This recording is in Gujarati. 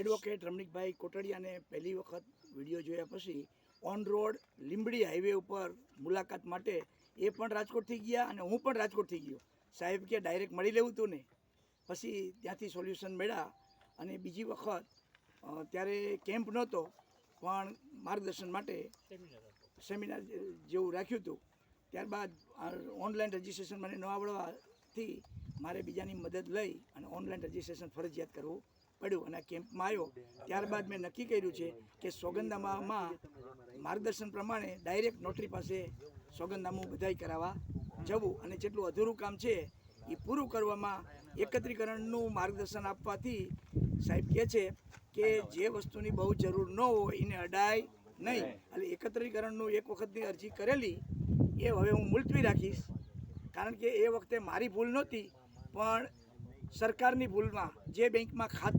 એડવોકેટ રમણીકભાઈ કોટડિયાને પહેલી વખત વીડિયો જોયા પછી ઓન રોડ લીંબડી હાઈવે ઉપર મુલાકાત માટે એ પણ રાજકોટથી ગયા અને હું પણ રાજકોટથી ગયો. સાહેબ કે ડાયરેક્ટ મળી લેવું હતું ને? પછી ત્યાંથી સોલ્યુશન મળ્યા અને બીજી વખત ત્યારે કેમ્પ નહોતો, પણ માર્ગદર્શન માટે સેમિનાર જેવું રાખ્યું હતું. ત્યારબાદ ઓનલાઈન રજિસ્ટ્રેશન મને ન આવડવાથી મારે બીજાની મદદ લઈ અને ઓનલાઈન રજિસ્ટ્રેશન ફરજિયાત કરવું પડ્યું અને કેમ્પમાં આવ્યો ત્યારબાદ મેં નક્કી કર્યું છે કે સોગંદનામામાં માર્ગદર્શન પ્રમાણે ડાયરેક્ટ નોટરી પાસે સોગંદનામું બધાય કરાવવા જવું અને જેટલું અધૂરું કામ છે એ પૂરું કરવામાં એકત્રીકરણનું માર્ગદર્શન આપવાથી સાહેબ કહે છે કે જે વસ્તુની બહુ જરૂર ન હોય એને અડાય નહીં. એટલે એકત્રીકરણનું એક વખતની અરજી કરેલી એ હવે હું મુલતવી રાખીશ. કારણ કે એ વખતે મારી ભૂલ નહોતી, પણ સરકારની ભૂલમાં, જે બેંકમાં ખાતું